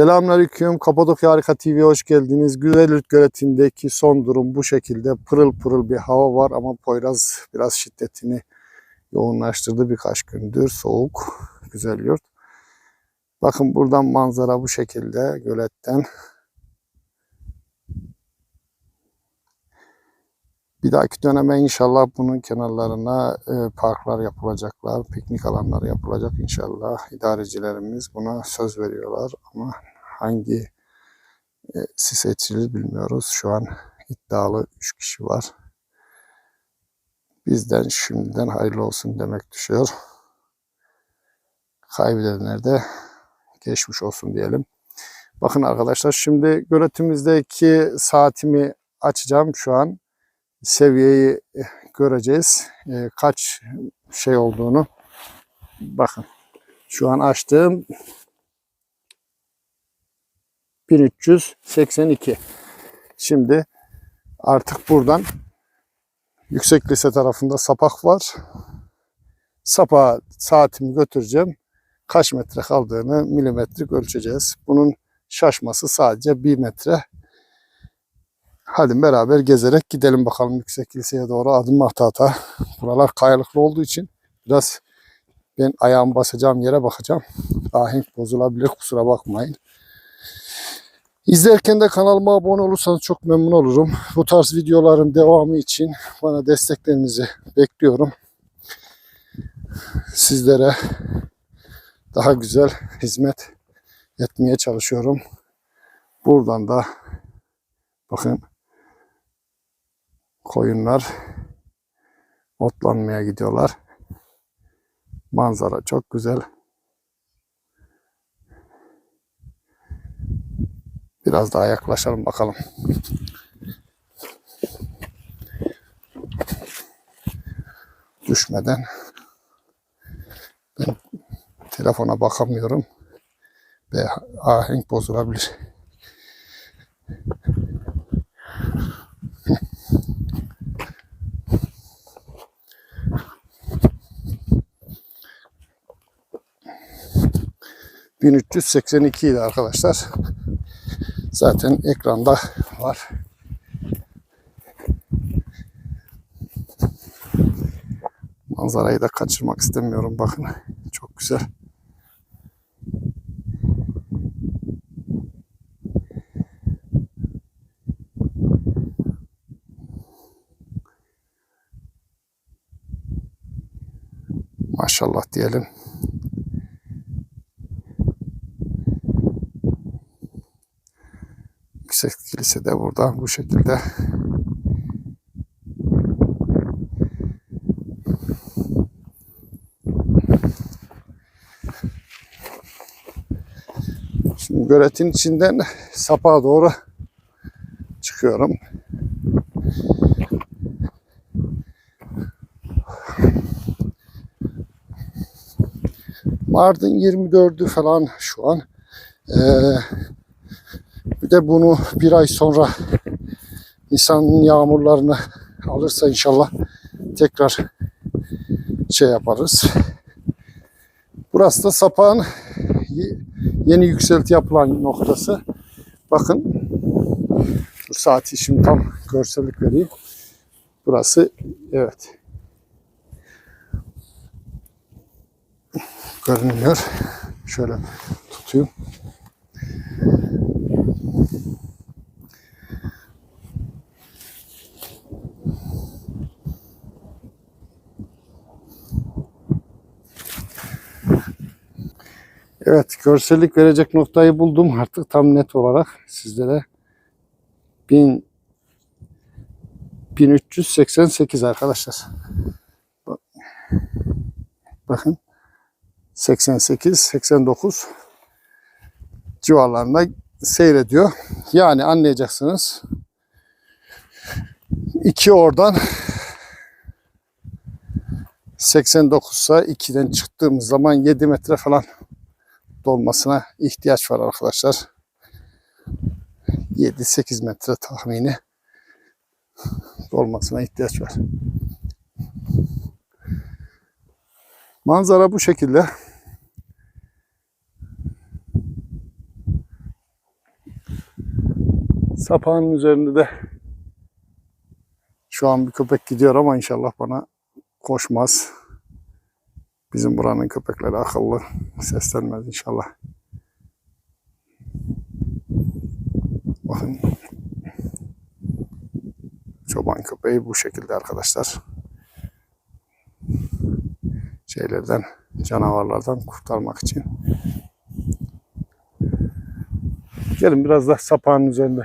Selamünaleyküm. Kapadokya Harika TV'ye hoş geldiniz. Güzellik göletindeki son durum bu şekilde. Pırıl pırıl bir hava var ama Poyraz biraz şiddetini yoğunlaştırdı birkaç gündür. Soğuk, güzel yurt. Bakın buradan manzara bu şekilde göletten. Bir dahaki döneme inşallah bunun kenarlarına e, parklar yapılacaklar, piknik alanları yapılacak inşallah. İdarecilerimiz buna söz veriyorlar ama hangi e, si seçilir bilmiyoruz. Şu an iddialı 3 kişi var. Bizden şimdiden hayırlı olsun demek düşüyor. Kaybedenler de geçmiş olsun diyelim. Bakın arkadaşlar şimdi göletimizdeki saatimi açacağım şu an seviyeyi eh, göreceğiz. Eh, Kaç şey olduğunu. Bakın. Şu an açtığım 1382. Şimdi artık buradan yüksek lise tarafında sapak var. Sapa saatimi götüreceğim. Kaç metre kaldığını milimetrik ölçeceğiz. Bunun şaşması sadece 1 metre. Hadi beraber gezerek gidelim bakalım yüksek liseye doğru adım ata ata. Buralar kayalıklı olduğu için biraz ben ayağımı basacağım yere bakacağım. Ahenk bozulabilir kusura bakmayın. İzlerken de kanalıma abone olursanız çok memnun olurum. Bu tarz videoların devamı için bana desteklerinizi bekliyorum. Sizlere daha güzel hizmet etmeye çalışıyorum. Buradan da bakın koyunlar otlanmaya gidiyorlar. Manzara çok güzel. Biraz daha yaklaşalım bakalım. Düşmeden ben telefona bakamıyorum ve ahenk bozulabilir. ...1382 idi arkadaşlar. Zaten ekranda var. Manzarayı da kaçırmak istemiyorum. Bakın çok güzel. Maşallah diyelim. Yüksek kilise de burada bu şekilde. Şimdi göletin içinden sapa doğru çıkıyorum. Mardin 24'ü falan şu an. Ee, de bunu bir ay sonra Nisan'ın yağmurlarını alırsa inşallah tekrar şey yaparız. Burası da sapağın ye- yeni yükselti yapılan noktası. Bakın dur saati şimdi tam görsellik vereyim. Burası evet görünüyor. Şöyle tutayım. Evet, görsellik verecek noktayı buldum artık tam net olarak sizlere. 1000 1388 arkadaşlar. Bak- Bakın 88, 89 civarlarında seyrediyor. Yani anlayacaksınız. İki oradan 89 ise 2'den çıktığımız zaman 7 metre falan dolmasına ihtiyaç var arkadaşlar. 7-8 metre tahmini dolmasına ihtiyaç var. Manzara bu şekilde. Sapağın üzerinde de şu an bir köpek gidiyor ama inşallah bana koşmaz. Bizim buranın köpekleri akıllı. Seslenmez inşallah. Bakın. Çoban köpeği bu şekilde arkadaşlar. Şeylerden, canavarlardan kurtarmak için. Gelin biraz da sapağın üzerinde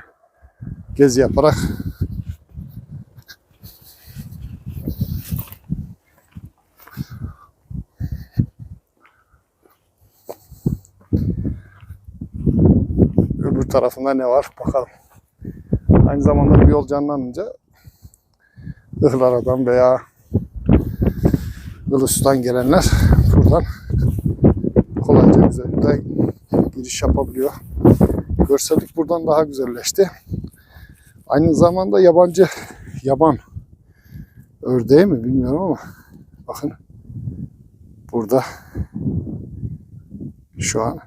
gezi yaparak tarafında ne var bakalım. Aynı zamanda bir yol canlanınca Ihlara'dan veya Ilısu'dan gelenler buradan kolayca güzellikle giriş yapabiliyor. Görsellik buradan daha güzelleşti. Aynı zamanda yabancı yaban ördeği mi bilmiyorum ama bakın burada şu an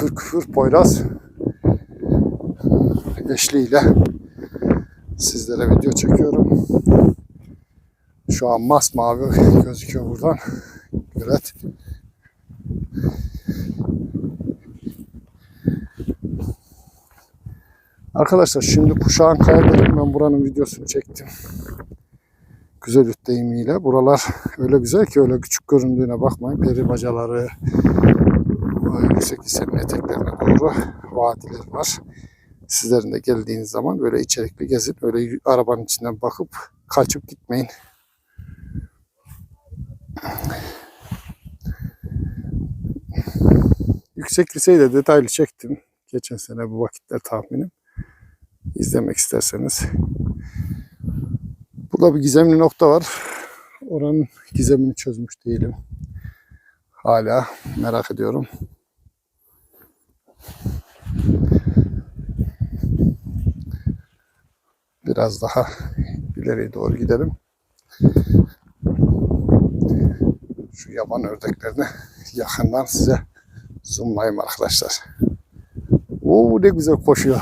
küfür küfür Poyraz eşliğiyle sizlere video çekiyorum. Şu an masmavi gözüküyor buradan. Gölet. Arkadaşlar şimdi Kuşağın Kayaları'nın ben buranın videosunu çektim. Güzel üt deyimiyle. Buralar öyle güzel ki öyle küçük göründüğüne bakmayın. Peri bacaları, yüksek lisenin eteklerine doğru vadiler var. Sizlerin de geldiğiniz zaman böyle içerikli gezin. Öyle arabanın içinden bakıp kaçıp gitmeyin. Yüksek liseyi de detaylı çektim. Geçen sene bu vakitler tahminim. İzlemek isterseniz. Burada bir gizemli nokta var. Oranın gizemini çözmüş değilim. Hala merak ediyorum. Biraz daha ileriye doğru gidelim. Şu yaban ördeklerini yakından size zoomlayayım arkadaşlar. Oo ne güzel koşuyor.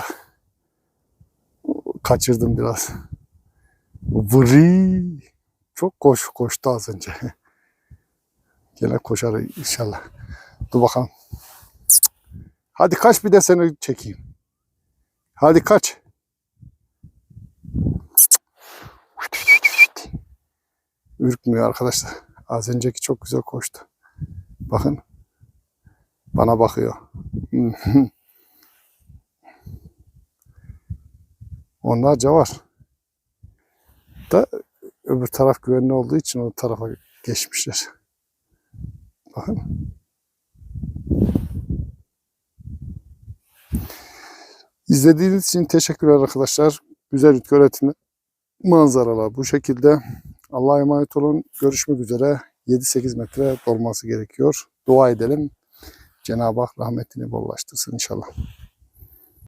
Kaçırdım biraz. Vri. Çok koş koştu az önce. Gene koşar inşallah. Dur bakalım. Hadi kaç bir de seni çekeyim. Hadi kaç. Ürkmüyor arkadaşlar. Az önceki çok güzel koştu. Bakın. Bana bakıyor. Onlarca var. Da öbür taraf güvenli olduğu için o tarafa geçmişler. Bakın. İzlediğiniz için teşekkürler arkadaşlar. Güzel öğretimi manzaralar bu şekilde. Allah'a emanet olun. Görüşmek üzere. 7-8 metre dolması gerekiyor. Dua edelim. Cenab-ı Hak rahmetini bollaştırsın inşallah.